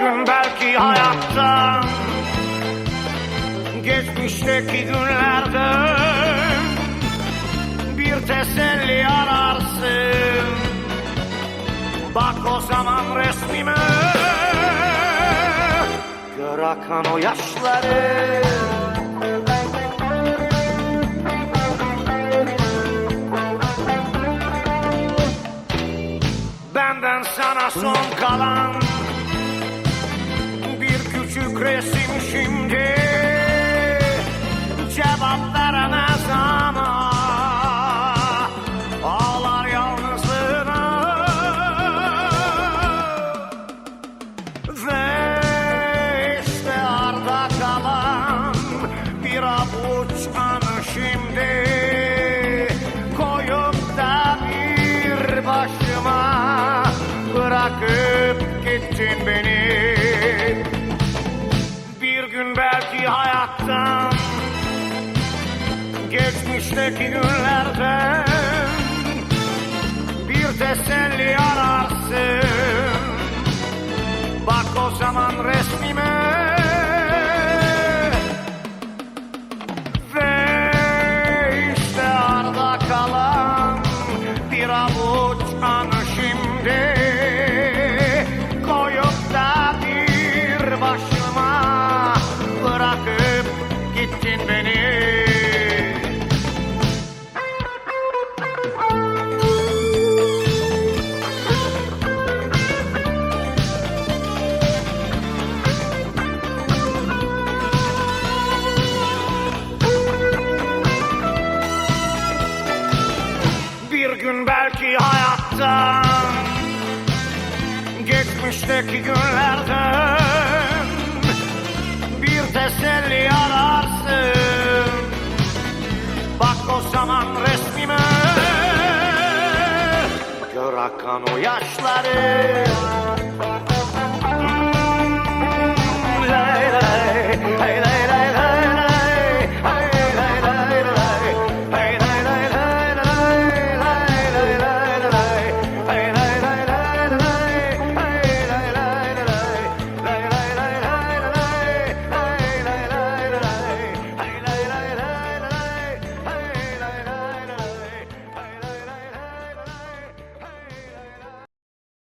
gün belki hayattan Geçmişteki günlerden Bir teselli ararsın. Bak o zaman resmime Gör akan o yaşları. Benden sana son kalan küçük resim şimdi Cevap veremez ama Ağlar yalnızlığına Ve işte arda kalan Bir avuç anı şimdi Koyup da bir başıma Bırakıp gittin beni Geçmişteki günlerden Bir teselli ararsın. Bak o zaman resmime. Ve işte arda kalan hayattan Geçmişteki günlerden Bir teselli ararsın. Bak o zaman resmime Gör akan o yaşları